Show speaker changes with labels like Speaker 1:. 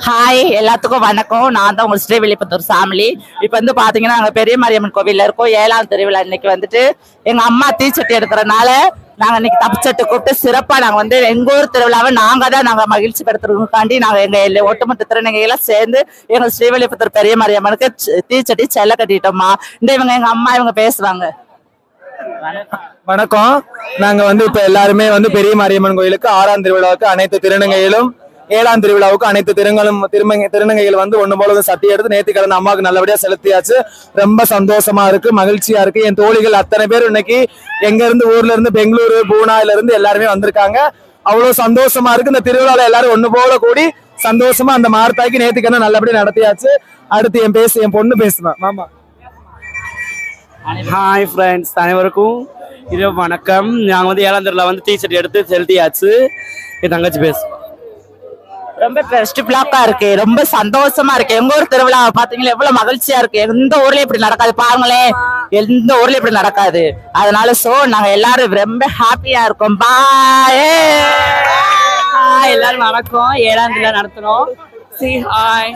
Speaker 1: Hi எல்லாத்துக்கும் வணக்கம். நான் தான் உங்கள் ஸ்ரீவில்லிபுத்தூர் ஃபேமிலி இப்போ வந்து பார்த்தீங்கன்னா நாங்கள் பெரிய மாரியம்மன் கோவிலில் இருக்கோம். ஏழாம் திருவிழா இன்னைக்கு வந்துட்டு எங்கள் அம்மா தீச்சட்டி எடுக்கிறனால நாங்கள் இன்னைக்கு தப்புச்சட்டு கூப்பிட்டு சிறப்பாக நாங்கள் வந்து எங்கள் ஊர் திருவிழாவை நாங்கள் தான் நாங்கள் மகிழ்ச்சி படுத்துறதுக்காண்டி நாங்கள் எங்கள் எல்லா- ஒட்டுமொத்த திருநங்கைகளாம் சேர்ந்து எங்கள் ஸ்ரீவில்லிபுத்தூர் பெரிய மாரியம்மனுக்கு தீச்சட்டி செல்ல கட்டிட்டோம்மா. இந்த இவங்க எங்கள் அம்மா இவங்க பேசுவாங்க.
Speaker 2: வணக்கம். நாங்கள் வந்து இப்போ எல்லாருமே வந்து பெரிய மாரியம்மன் கோயிலுக்கு ஆறாம் திருவிழாவுக்கு அனைத்து திருநங்கைகளும் ஏழாம் திருவிழாவுக்கு அனைத்து திருங்களும் திருமங்க திருநங்கைகள் வந்து ஒண்ணு போல வந்து எடுத்து நேத்து கலந்து அம்மாவுக்கு நல்லபடியா செலுத்தியாச்சு. ரொம்ப சந்தோஷமா இருக்கு மகிழ்ச்சியா இருக்கு. என் தோழிகள் அத்தனை பேர் இன்னைக்கு எங்க இருந்து ஊர்ல இருந்து பெங்களூரு பூனால இருந்து எல்லாருமே வந்திருக்காங்க. அவ்வளவு சந்தோஷமா இருக்கு. இந்த திருவிழால எல்லாரும் ஒண்ணு போல கூடி சந்தோஷமா அந்த மார்த்தாய்க்கு நேத்துக்கு நல்லபடியா நடத்தியாச்சு. அடுத்து என் பேசு என் பொண்ணு பேசுவேன் மாமா.
Speaker 3: ஹாய் ஃப்ரெண்ட்ஸ் அனைவருக்கும் இரவு வணக்கம். நாங்கள் வந்து ஏழாம் திருவிழா வந்து டிஷர்ட் எடுத்து செலுத்தியாச்சு. என் தங்கச்சி பேசுவோம்
Speaker 1: ரொம்ப பெஸ்ட் பிளாக்கா இருக்கு. ரொம்ப சந்தோஷமா இருக்கு. எங்க ஊர் திருவிழா பாத்தீங்களா எவ்வளவு மகிழ்ச்சியா இருக்கு. எந்த ஊர்லயும் இப்படி நடக்காது. பாருங்களேன் எந்த ஊர்ல இப்படி நடக்காது. அதனால சோ நாங்க எல்லாரும் ரொம்ப ஹாப்பியா இருக்கோம். பாய்
Speaker 4: எல்லாரும் நடக்கும் ஏழாம் தேதி நடத்துறோம். C hi